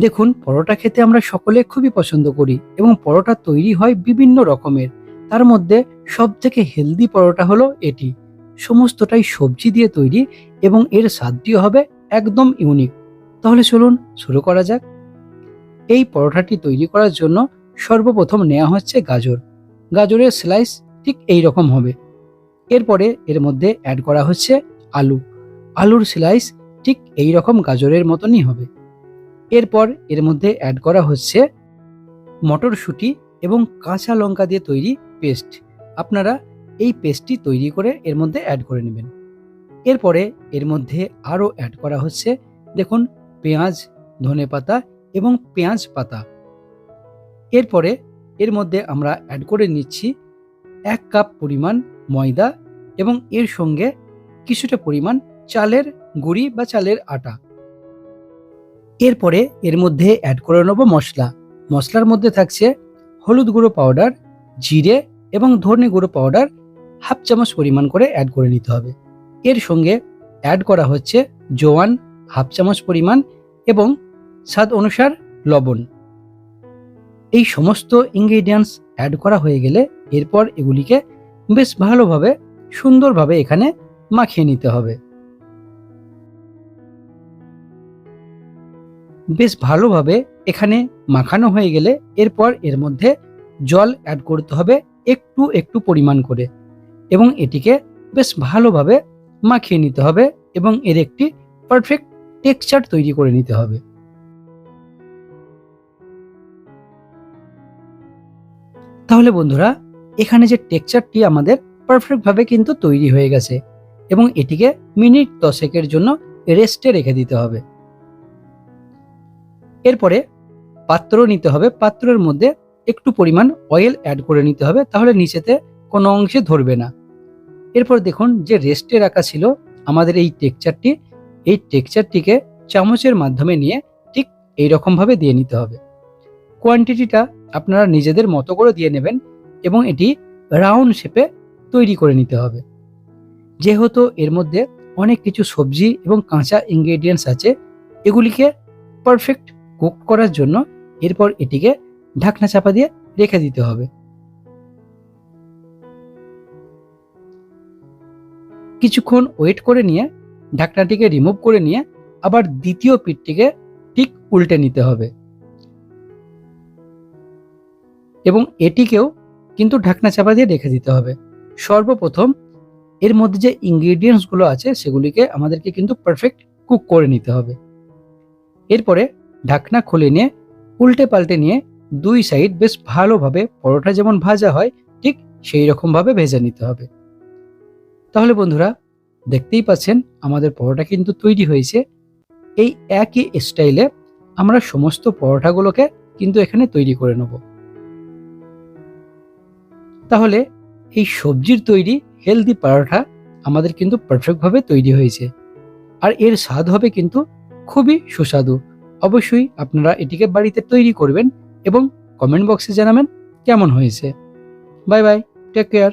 দেখুন, পরোটা খেতে আমরা সকলে খুবই পছন্দ করি এবং পরোটা তৈরি হয় বিভিন্ন রকমের। তার মধ্যে সব থেকে হেলদি পরোটা হলো এটি। সমস্তটাই সবজি দিয়ে তৈরি এবং এর স্বাদটিও হবে একদম ইউনিক তাহলে চলুন শুরু করা যাক। এই পরোটাটি তৈরি করার জন্য সর্বপ্রথম নেওয়া হচ্ছে গাজর। গাজরের স্লাইস ঠিক এই রকম হবে। এরপরে এর মধ্যে অ্যাড করা হচ্ছে আলু। আলুর স্লাইস ঠিক এই রকম গাজরের মতনই হবে। এরপর এর মধ্যে অ্যাড করা হচ্ছে মটরশুঁটি এবং কাঁচা লঙ্কা দিয়ে তৈরি পেস্ট আপনারা এই পেস্টটি তৈরি করে এর মধ্যে অ্যাড করে নেবেন। এরপরে এর মধ্যে আরও অ্যাড করা হচ্ছে দেখুন পেঁয়াজ ধনেপাতা এবং পেঁয়াজ পাতা। এরপরে এর মধ্যে আমরা অ্যাড করে নিচ্ছি এক কাপ পরিমাণ ময়দা এবং এর সঙ্গে কিছুটা পরিমাণ চালের গুঁড়ি বা চালের আটা। এরপরে এর মধ্যে অ্যাড করে নেব মশলা। মশলার মধ্যে থাকছে হলুদ গুঁড়ো পাউডার জিরে এবং ধনে গুঁড়ো পাউডার হাফ চামচ পরিমাণ করে অ্যাড করে নিতে হবে। এর সঙ্গে অ্যাড করা হচ্ছে জোয়ান হাফ চামচ পরিমাণ এবং স্বাদ অনুসার লবণ। এই সমস্ত ইনগ্রেডিয়েন্টস অ্যাড করা হয়ে গেলে এরপর এগুলিকে বেশ ভালোভাবে, সুন্দরভাবে এখানে মাখিয়ে নিতে হবে। বেশ ভালোভাবে এখানে মাখানো হয়ে গেলে এরপর এর মধ্যে জল অ্যাড করতে হবে একটু একটু পরিমাণ করে এবং এটিকে বেশ ভালোভাবে মাখিয়ে নিতে হবে এবং এর একটি পারফেক্ট টেক্সচার তৈরি করে নিতে হবে। তাহলে বন্ধুরা, এখানে যে টেক্সচারটি আমাদের পারফেক্টভাবে কিন্তু তৈরি হয়ে গেছে এবং এটিকে মিনিট দশেকের জন্য রেস্টে রেখে দিতে হবে। এরপরে পাত্র নিতে হবে, পাত্রের মধ্যে একটু পরিমাণ অয়েল অ্যাড করে নিতে হবে, তাহলে নিচেতে কোনো অংশে ধরবে না। এরপর দেখুন যে রেস্টে রাখা ছিল আমাদের এই টেক্সচারটি এই টেক্সচারটিকে চামচের মাধ্যমে নিয়ে ঠিক এই রকমভাবে দিয়ে নিতে হবে। কোয়ান্টিটিটা আপনারা নিজেদের মতো করে দিয়ে নেবেন এবং এটি রাউন্ড শেপে তৈরি করে নিতে হবে। যেহেতু এর মধ্যে অনেক কিছু সবজি এবং কাঁচা ইনগ্রেডিয়েন্টস আছে, এগুলিকে পারফেক্ট কুক করার জন্য এরপর এটিকে ঢাকনা চাপা দিয়ে রেখে দিতে হবে। কিছুক্ষণ ওয়েট করে নিয়ে ঢাকনাটিকে রিমুভ করে নিয়ে আবার দ্বিতীয় পিঠটিকে ঠিক উল্টে নিতে হবে। এবং এটিকেও কিন্তু ঢাকনা চাপা দিয়ে রেখে দিতে হবে। সর্বপ্রথম এর মধ্যে যে ইনগ্রিডিয়েন্টসগুলো আছে সেগুলিকে আমাদেরকে কিন্তু পারফেক্ট কুক করে নিতে হবে। এরপরে ঢাকনা খুলে নিয়ে, উল্টে পাল্টে নিয়ে দুই সাইড বেশ ভালোভাবে পরোটা যেমন ভাজা হয়, ঠিক সেই রকমভাবে ভেজে নিতে হবে। তাহলে বন্ধুরা, দেখতেই পাচ্ছেন আমাদের পরোটা কিন্তু তৈরি হয়েছে। এই একই স্টাইলে আমরা সমস্ত পরোটাগুলোকে কিন্তু এখানে তৈরি করে নেব। তাহলে এই সবজির তৈরি হেলদি পরোটা আমাদের কিন্তু পারফেক্টভাবে তৈরি হয়েছে। আর এর স্বাদ হবে কিন্তু খুবই সুস্বাদু। অবশ্যই আপনারা এটিকে বাড়িতে তৈরি করবেন এবং কমেন্ট বক্সে জানাবেন কেমন হয়েছে। Bye bye take care